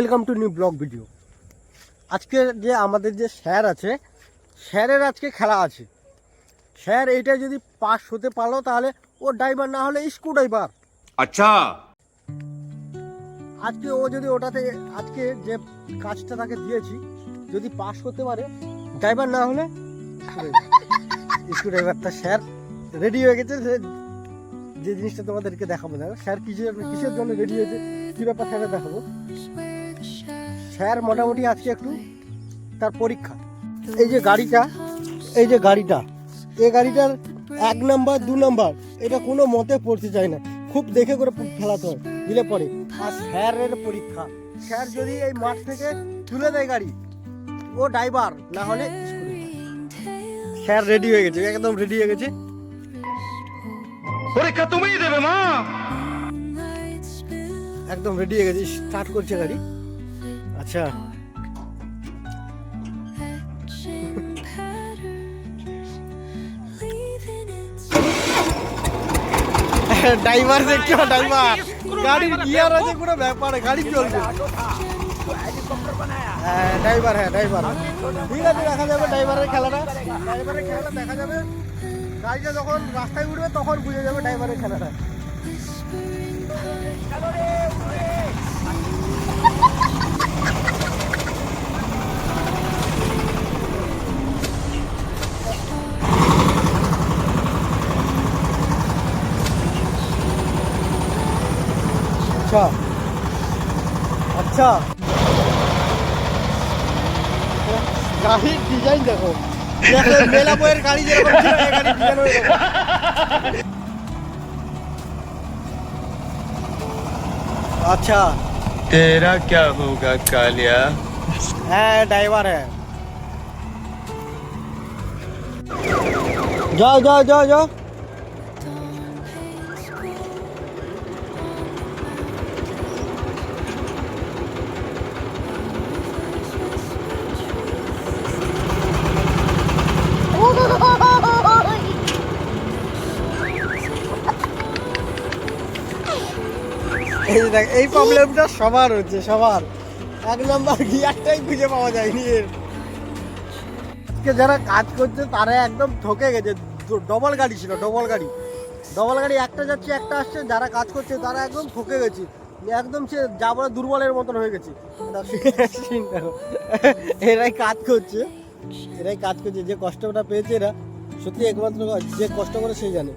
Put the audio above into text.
Welcome to new blog video. আজকে যে আমাদের যে স্যার আছে স্যারের আজকে খেলা আছে। স্যার এটা যদি পাস হতে পারল তাহলে ও ড্রাইভার না হলে স্ক্রু ড্রাইভার আচ্ছা। আজকে ও যদি ওটাতে আজকে যে কাজটা তাকে দিয়েছি যদি পাস করতে পারে ড্রাইভার না হলে স্ক্রু ড্রাইভারটা স্যার রেডি হয়ে গেছে যে জিনিসটা তোমাদেরকে দেখাবো। দেখো স্যার কিসের কিসের জন্য রেডি হয়েছে কী ব্যাপার স্যারে দেখাবো। স্যার মোটামুটি আজকে একটু তার পরীক্ষা। এই যে গাড়িটা এই যে গাড়িটা এই গাড়িটার এক নাম্বার দু নাম্বার এটা কোনো মতে পড়তে চায় না। খুব দেখে করে ফেলাতে হয় দিলে পরে। আর স্যারের পরীক্ষা স্যার যদি এই মাঠ থেকে তুলে দেয় গাড়ি ও ড্রাইভার না হলে স্যার রেডি হয়ে গেছে একদম রেডি হয়ে গেছে। পরীক্ষা তুমিই দেবে মা। একদম রেডি হয়ে গেছে স্টার্ট করছে গাড়ি। আচ্ছা। ড্রাইভার দেখছ ড্রাইভার গাড়ির গিয়ার আছে, কোনো ব্যাপার, গাড়ি চলবে। হ্যাঁ ড্রাইভার হ্যাঁ ড্রাইভার ঠিক আছে, দেখা যাবে ড্রাইভারের খেলাটা। ড্রাইভারের খেলাটা দেখা যাবে। গাড়িটা যখন রাস্তায় উঠবে, তখন বুঝে যাবে ড্রাইভারের খেলাটা। अच्छा अच्छा গাড়ির ডিজাইন দেখো দেখো মেলা বইয়ের গাড়ি যেরকম ছিল, এই গাড়ির ডিজাইন ওই রকম। अच्छा तेरा क्या होगा कालिया है ड्राइवर है जाओ जाओ जाओ जाओ এই দেখ, এই প্রবলেমটা সবার হচ্ছে, সবার। এক নাম্বার গিয়ারটাই খুঁজে পাওয়া যায়নি এর। আজকে যারা কাজ করছে, তারা একদম ঠকে গেছে। ডবল গাড়ি ছিল ডবল গাড়ি। ডবল গাড়ি, একটা যাচ্ছে, একটা আসছে, যারা কাজ করছে, তারা একদম ঠকে গেছে। একদম সে যা বলে দুর্বলের মতন হয়ে গেছে। এরাই কাজ করছে। এরাই কাজ করছে, যে কষ্টটা পেয়েছে এরা, সত্যি একমাত্র যে কষ্ট করে সেই জানে।